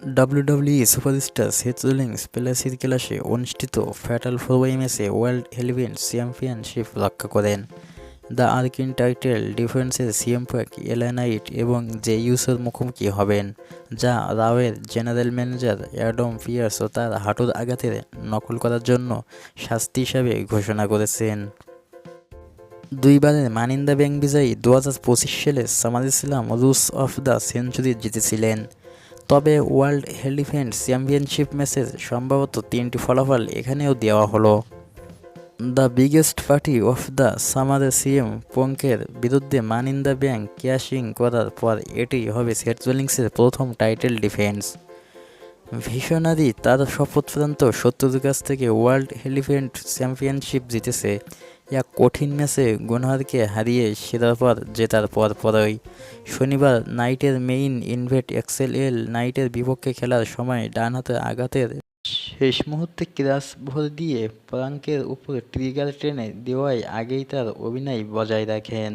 WWE superstar Seth Rollins প্লাসির ক্লাসে অনুষ্ঠিত ফ্যাটাল ফোরওয়ে ম্যাচে ওয়ার্ল্ড হেভিওয়েট চ্যাম্পিয়নশিপ রক্ষা করেন। দ্য আর্কিন টাইটেল ডিফেন্সের সিএম প্যাক এলা নাইট এবং জে ইউসোর মুখোমুখি হবেন, যা রাওয়ের জেনারেল ম্যানেজার অ্যাডম পিয়ার্স ও তার হাঁটুর আঘাতের নকল করার জন্য শাস্তি হিসাবে ঘোষণা করেছেন। দুইবারের মানিন্দা ব্যাংক বিজয়ী দু হাজার পঁচিশ সালে সামার ইসলাম রুস অফ দ্য সেঞ্চুরি জিতেছিলেন। তবে ওয়ার্ল্ড হেলিফেন্ট চ্যাম্পিয়নশিপ ম্যাচের সম্ভবত তিনটি ফলাফল এখানেও দেওয়া হলো। The biggest party of the summer CM পঙ্কের বিরুদ্ধে মান ইন দ্য ব্যাংক ক্যাশিং করার পর এটি হবে সেট জোলিংসের প্রথম টাইটেল ডিফেন্স। ভিশনারি তার শপথপ্রান্ত শত্রুর কাছ থেকে ওয়ার্ল্ড হেলিফেন্ট চ্যাম্পিয়নশিপ জিতেছে। এক কঠিন ম্যাচে গুনহারকে হারিয়ে সেরার পর জেতার পর পরই। শনিবার নাইটের মেইন ইনভেট এক্সেল এল নাইটের বিপক্ষে খেলার সময় ডান হাতে আঘাতের শেষ মুহূর্তে ক্রাস ভর দিয়ে প্রাঙ্কের উপর ট্রিগার টেনে দেওয়ায় আগেই তার অভিনয় বজায় রাখেন।